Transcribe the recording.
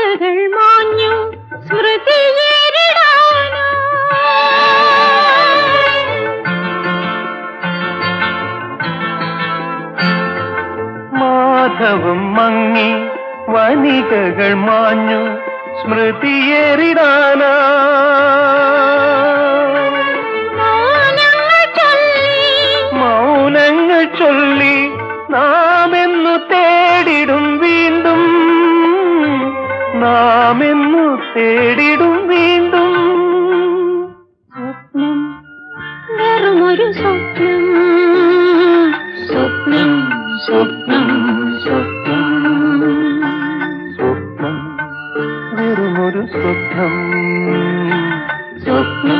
ഓർമ്മകൾ മാഞ്ഞു സ്മൃതിയേറിടാനോ മാധവം മങ്ങി വനികകൾ മാഞ്ഞു സ്മൃതിയേറിടാനാ മൗനങ്ങൾ ചൊല്ല കാണാമെന്നു തേടിടും വീണ്ടും. സ്വപ്നം വെറുമൊരു സ്വപ്നം. സ്വപ്നം സ്വപ്നം സ്വപ്നം. സ്വപ്നം വെറുമൊരു സ്വപ്നം. സ്വപ്നം